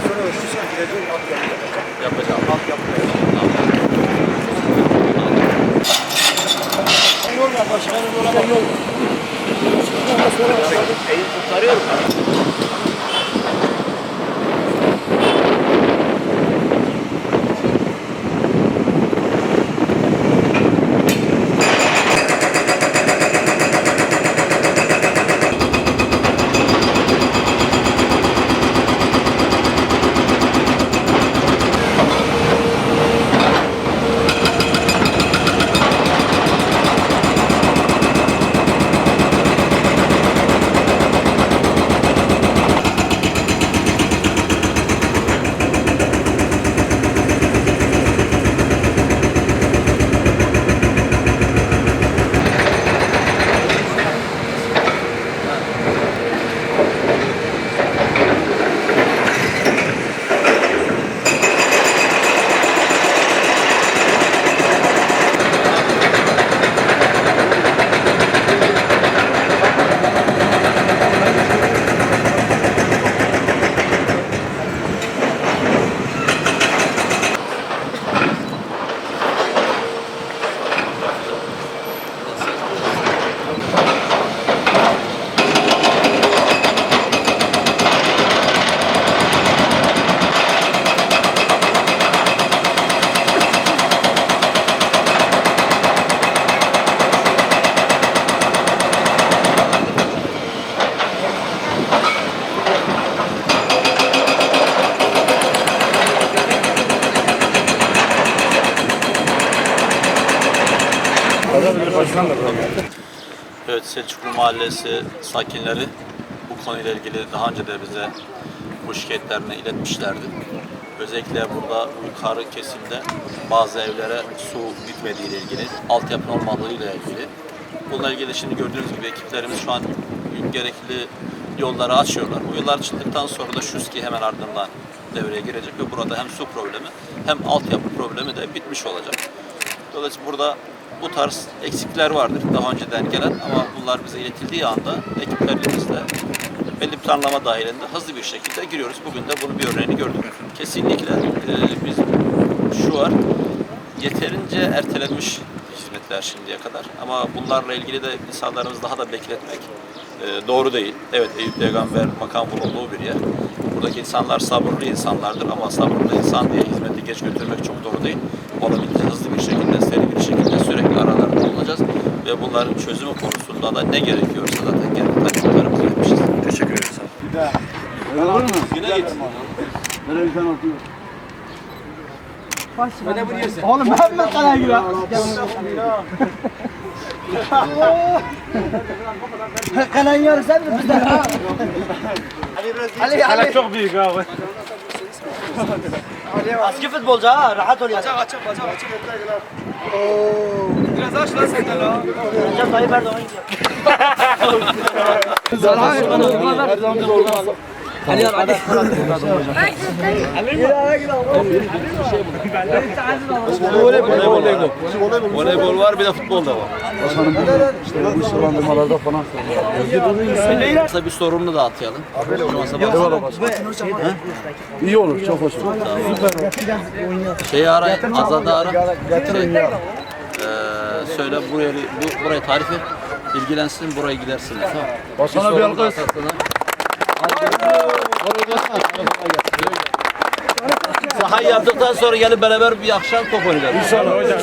sene sonra ölçüsü girecek alt yapı yapacak. Yapacağım. Alt yapı yapacak. Yol var başkanın yola bak. Yol. Ondan sonra başladık. Evet Selçuklu Mahallesi sakinleri bu konuyla ilgili daha önce de bize bu şikayetlerini iletmişlerdi. Özellikle burada yukarı kesimde bazı evlere su gitmediği ile ilgili, altyapı olmadığı ile ilgili. Bununla ilgili şimdi gördüğünüz gibi ekiplerimiz şu an gerekli yolları açıyorlar. Bu yollar açıldıktan sonra da Şuski hemen ardından devreye girecek ve burada hem su problemi hem altyapı problemi de bitmiş olacak. Dolayısıyla burada bu tarz eksikler vardır daha önceden gelen ama bunlar bize iletildiği anda ekiplerimizle belli planlama dahilinde hızlı bir şekilde giriyoruz. Bugün de bunun bir örneğini gördük. Kesinlikle e, biz şu var yeterince ertelenmiş hizmetler şimdiye kadar ama bunlarla ilgili de insanlarımızı daha da bekletmek e, doğru değil. Evet Eyüp Peygamber makam bulunduğu bir yer. Buradaki insanlar sabırlı insanlardır ama sabırlı insan diye hizmeti geç götürmek çok doğru değil. Olabildiğince hızlı bir şekilde, seri bir şekilde ve bunların çözümü konusunda da ne gerekiyorsa zaten gerekli talimatlarımızı vermişiz. Teşekkür ederiz. Olur mu? Yine git. Böyle bir tane atıyor. Oğlum ben mi kalaya girer? Kalan yarısı sen mi bizden? Ali Ali. Çok büyük abi. Eski futbolcu ha rahat ol ya. Açık açık açık açık. Biraz aç lan sen de la. Recep Tayyip Erdoğan gidiyor. Voleybol var bir de futbol da var. İşte bu sıralandırmalarda falan Kısa bir sorununu da atayalım. Eyvallah başkanım. İyi olur, çok hoş olur. Şeyi ara, Azad'ı ara. Söyle burayı, bu, burayı tarif et. İlgilensin, buraya gidersin. Tamam. Başkana bir alkış. Sahayı yaptıktan sonra gelip beraber bir akşam top oynayacağız. İnşallah hocam.